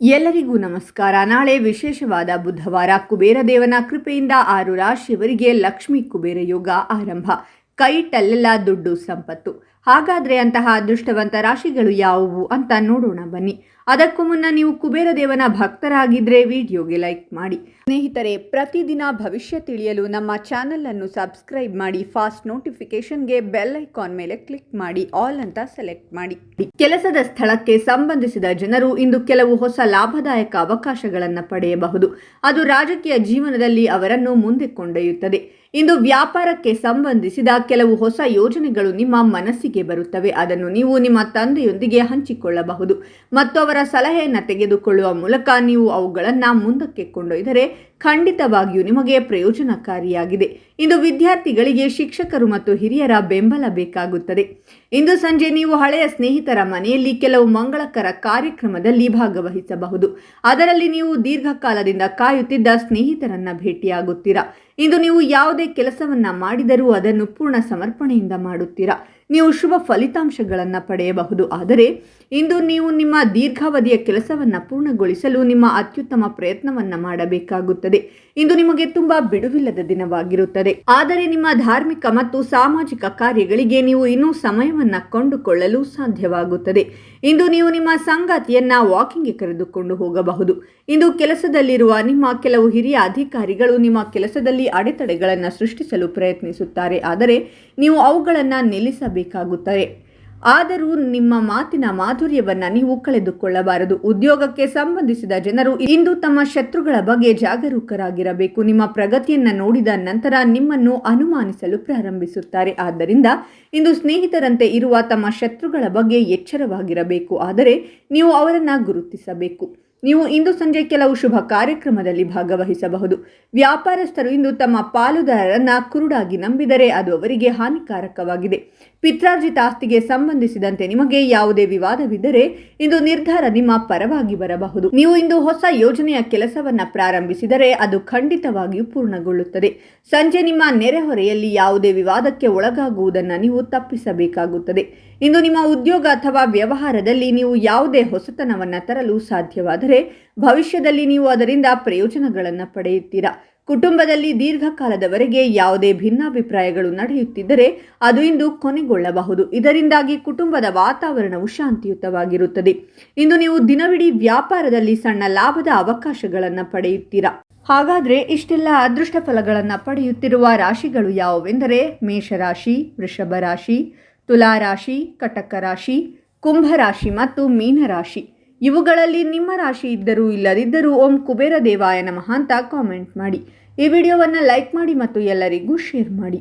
ಎಲ್ಲರಿಗೂ ನಮಸ್ಕಾರ. ನಾಳೆ ವಿಶೇಷವಾದ ಬುಧವಾರ ಕುಬೇರ ದೇವನ ಕೃಪೆಯಿಂದ ಆರು ರಾಶಿಯವರಿಗೆ ಲಕ್ಷ್ಮೀ ಕುಬೇರ ಯೋಗ ಆರಂಭ. ಕೈಟಲ್ಲೆಲ್ಲ ದುಡ್ಡು ಸಂಪತ್ತು. ಹಾಗಾದ್ರೆ ಅಂತಹ ಅದೃಷ್ಟವಂತ ರಾಶಿಗಳು ಯಾವುವು ಅಂತ ನೋಡೋಣ ಬನ್ನಿ. ಅದಕ್ಕೂ ಮುನ್ನ ನೀವು ಕುಬೇರ ದೇವನ ಭಕ್ತರಾಗಿದ್ರೆ ವಿಡಿಯೋಗೆ ಲೈಕ್ ಮಾಡಿ. ಸ್ನೇಹಿತರೆ, ಪ್ರತಿದಿನ ಭವಿಷ್ಯ ತಿಳಿಯಲು ನಮ್ಮ ಚಾನಲನ್ನು ಸಬ್ಸ್ಕ್ರೈಬ್ ಮಾಡಿ, ಫಾಸ್ಟ್ ನೋಟಿಫಿಕೇಷನ್ಗೆ ಬೆಲ್ ಐಕಾನ್ ಮೇಲೆ ಕ್ಲಿಕ್ ಮಾಡಿ, ಆಲ್ ಅಂತ ಸೆಲೆಕ್ಟ್ ಮಾಡಿ. ಕೆಲಸದ ಸ್ಥಳಕ್ಕೆ ಸಂಬಂಧಿಸಿದ ಜನರು ಇಂದು ಕೆಲವು ಹೊಸ ಲಾಭದಾಯಕ ಅವಕಾಶಗಳನ್ನು ಪಡೆಯಬಹುದು. ಅದು ರಾಜಕೀಯ ಜೀವನದಲ್ಲಿ ಅವರನ್ನು ಮುಂದೆ ಕೊಂಡೊಯ್ಯುತ್ತದೆ. ಇಂದು ವ್ಯಾಪಾರಕ್ಕೆ ಸಂಬಂಧಿಸಿದ ಕೆಲವು ಹೊಸ ಯೋಜನೆಗಳು ನಿಮ್ಮ ಮನಸ್ಸಿಗೆ ಬರುತ್ತವೆ. ಅದನ್ನು ನೀವು ನಿಮ್ಮ ತಂದೆಯೊಂದಿಗೆ ಹಂಚಿಕೊಳ್ಳಬಹುದು. ಮತ್ತು ಅವರ ಸಲಹೆಯನ್ನು ತೆಗೆದುಕೊಳ್ಳುವ ಮೂಲಕ ನೀವು ಅವುಗಳನ್ನು ಮುಂದಕ್ಕೆ ಕೊಂಡೊಯ್ದರೆ ಖಂಡಿತವಾಗಿಯೂ ನಿಮಗೆ ಪ್ರಯೋಜನಕಾರಿಯಾಗಿದೆ. ಇಂದು ವಿದ್ಯಾರ್ಥಿಗಳಿಗೆ ಶಿಕ್ಷಕರು ಮತ್ತು ಹಿರಿಯರ ಬೆಂಬಲ ಬೇಕಾಗುತ್ತದೆ. ಇಂದು ಸಂಜೆ ನೀವು ಹಳೆಯ ಸ್ನೇಹಿತರ ಮನೆಯಲ್ಲಿ ಕೆಲವು ಮಂಗಳಕರ ಕಾರ್ಯಕ್ರಮದಲ್ಲಿ ಭಾಗವಹಿಸಬಹುದು. ಅದರಲ್ಲಿ ನೀವು ದೀರ್ಘಕಾಲದಿಂದ ಕಾಯುತ್ತಿದ್ದ ಸ್ನೇಹಿತರನ್ನ ಭೇಟಿಯಾಗುತ್ತೀರಾ? ಇಂದು ನೀವು ಯಾವುದೇ ಕೆಲಸವನ್ನು ಮಾಡಿದರೂ ಅದನ್ನು ಪೂರ್ಣ ಸಮರ್ಪಣೆಯಿಂದ ಮಾಡುತ್ತೀರಾ? ನೀವು ಶುಭ ಫಲಿತಾಂಶಗಳನ್ನು ಪಡೆಯಬಹುದು. ಆದರೆ ಇಂದು ನೀವು ನಿಮ್ಮ ದೀರ್ಘಾವಧಿಯ ಕೆಲಸವನ್ನು ಪೂರ್ಣಗೊಳಿಸಲು ನಿಮ್ಮ ಅತ್ಯುತ್ತಮ ಪ್ರಯತ್ನವನ್ನು ಮಾಡಬೇಕಾಗುತ್ತದೆ. ಇಂದು ನಿಮಗೆ ತುಂಬಾ ಬಿಡುವಿಲ್ಲದ ದಿನವಾಗಿರುತ್ತದೆ. ಆದರೆ ನಿಮ್ಮ ಧಾರ್ಮಿಕ ಮತ್ತು ಸಾಮಾಜಿಕ ಕಾರ್ಯಗಳಿಗೆ ನೀವು ಇನ್ನೂ ಸಮಯವನ್ನು ಕೊಂಡುಕೊಳ್ಳಲು ಸಾಧ್ಯವಾಗುತ್ತದೆ. ಇಂದು ನೀವು ನಿಮ್ಮ ಸಂಗಾತಿಯನ್ನ ವಾಕಿಂಗ್ಗೆ ಕರೆದುಕೊಂಡು ಹೋಗಬಹುದು. ಇಂದು ಕೆಲಸದಲ್ಲಿರುವ ನಿಮ್ಮ ಕೆಲವು ಹಿರಿಯ ಅಧಿಕಾರಿಗಳು ನಿಮ್ಮ ಕೆಲಸದಲ್ಲಿ ಅಡೆತಡೆಗಳನ್ನು ಸೃಷ್ಟಿಸಲು ಪ್ರಯತ್ನಿಸುತ್ತಾರೆ. ಆದರೆ ನೀವು ಅವುಗಳನ್ನು ನಿಲ್ಲಿಸಬೇಕಾಗುತ್ತದೆ ಆದರೂ ನಿಮ್ಮ ಮಾತಿನ ಮಾಧುರ್ಯವನ್ನು ನೀವು ಕಳೆದುಕೊಳ್ಳಬಾರದು. ಉದ್ಯೋಗಕ್ಕೆ ಸಂಬಂಧಿಸಿದ ಜನರು ಇಂದು ತಮ್ಮ ಶತ್ರುಗಳ ಬಗ್ಗೆ ಜಾಗರೂಕರಾಗಿರಬೇಕು. ನಿಮ್ಮ ಪ್ರಗತಿಯನ್ನು ನೋಡಿದ ನಂತರ ನಿಮ್ಮನ್ನು ಅನುಮಾನಿಸಲು ಪ್ರಾರಂಭಿಸುತ್ತಾರೆ. ಆದ್ದರಿಂದ ಇಂದು ಸ್ನೇಹಿತರಂತೆ ಇರುವ ತಮ್ಮ ಶತ್ರುಗಳ ಬಗ್ಗೆ ಎಚ್ಚರವಾಗಿರಬೇಕು. ಆದರೆ ನೀವು ಅವರನ್ನು ಗುರುತಿಸಬೇಕು. ನೀವು ಇಂದು ಸಂಜೆ ಕೆಲವು ಶುಭ ಕಾರ್ಯಕ್ರಮದಲ್ಲಿ ಭಾಗವಹಿಸಬಹುದು. ವ್ಯಾಪಾರಸ್ಥರು ಇಂದು ತಮ್ಮ ಪಾಲುದಾರರನ್ನ ಕುರುಡಾಗಿ ನಂಬಿದರೆ ಅದು ಅವರಿಗೆ ಹಾನಿಕಾರಕವಾಗಿದೆ. ಪಿತ್ರಾರ್ಜಿತ ಆಸ್ತಿಗೆ ಸಂಬಂಧಿಸಿದಂತೆ ನಿಮಗೆ ಯಾವುದೇ ವಿವಾದವಿದ್ದರೆ ಇಂದು ನಿರ್ಧಾರ ನಿಮ್ಮ ಪರವಾಗಿ ಬರಬಹುದು. ನೀವು ಇಂದು ಹೊಸ ಯೋಜನೆಯ ಕೆಲಸವನ್ನ ಪ್ರಾರಂಭಿಸಿದರೆ ಅದು ಖಂಡಿತವಾಗಿಯೂ ಪೂರ್ಣಗೊಳ್ಳುತ್ತದೆ. ಸಂಜೆ ನಿಮ್ಮ ನೆರೆಹೊರೆಯಲ್ಲಿ ಯಾವುದೇ ವಿವಾದಕ್ಕೆ ಒಳಗಾಗುವುದನ್ನು ನೀವು ತಪ್ಪಿಸಬೇಕಾಗುತ್ತದೆ. ಇಂದು ನಿಮ್ಮ ಉದ್ಯೋಗ ಅಥವಾ ವ್ಯವಹಾರದಲ್ಲಿ ನೀವು ಯಾವುದೇ ಹೊಸತನವನ್ನು ತರಲು ಸಾಧ್ಯವಾದರೆ ಭವಿಷ್ಯದಲ್ಲಿ ನೀವು ಅದರಿಂದ ಪ್ರಯೋಜನಗಳನ್ನು ಪಡೆಯುತ್ತೀರಾ? ಕುಟುಂಬದಲ್ಲಿ ದೀರ್ಘಕಾಲದವರೆಗೆ ಯಾವುದೇ ಭಿನ್ನಾಭಿಪ್ರಾಯಗಳು ನಡೆಯುತ್ತಿದ್ದರೆ ಅದು ಇಂದು ಕೊನೆಗೊಳ್ಳಬಹುದು. ಇದರಿಂದಾಗಿ ಕುಟುಂಬದ ವಾತಾವರಣವು ಶಾಂತಿಯುತವಾಗಿರುತ್ತದೆ. ಇಂದು ನೀವು ದಿನವಿಡೀ ವ್ಯಾಪಾರದಲ್ಲಿ ಸಣ್ಣ ಲಾಭದ ಅವಕಾಶಗಳನ್ನು ಪಡೆಯುತ್ತೀರಾ? ಹಾಗಾದರೆ ಇಷ್ಟೆಲ್ಲ ಅದೃಷ್ಟ ಫಲಗಳನ್ನು ಪಡೆಯುತ್ತಿರುವ ರಾಶಿಗಳು ಯಾವುವೆಂದರೆ ಮೇಷರಾಶಿ ವೃಷಭ ರಾಶಿ ತುಲಾರಾಶಿ ಕಟಕ ರಾಶಿ ಕುಂಭರಾಶಿ ಮತ್ತು ಮೀನರಾಶಿ ಇವುಗಳಲ್ಲಿ ನಿಮ್ಮ ರಾಶಿ ಇದ್ದರೂ ಇಲ್ಲದಿದ್ದರೂ ಓಂ ಕುಬೇರ ದೇವಾಯ ನಮಃ ಅಂತ ಕಾಮೆಂಟ್ ಮಾಡಿ. ಈ ವಿಡಿಯೋವನ್ನು ಲೈಕ್ ಮಾಡಿ ಮತ್ತು ಎಲ್ಲರಿಗೂ ಶೇರ್ ಮಾಡಿ.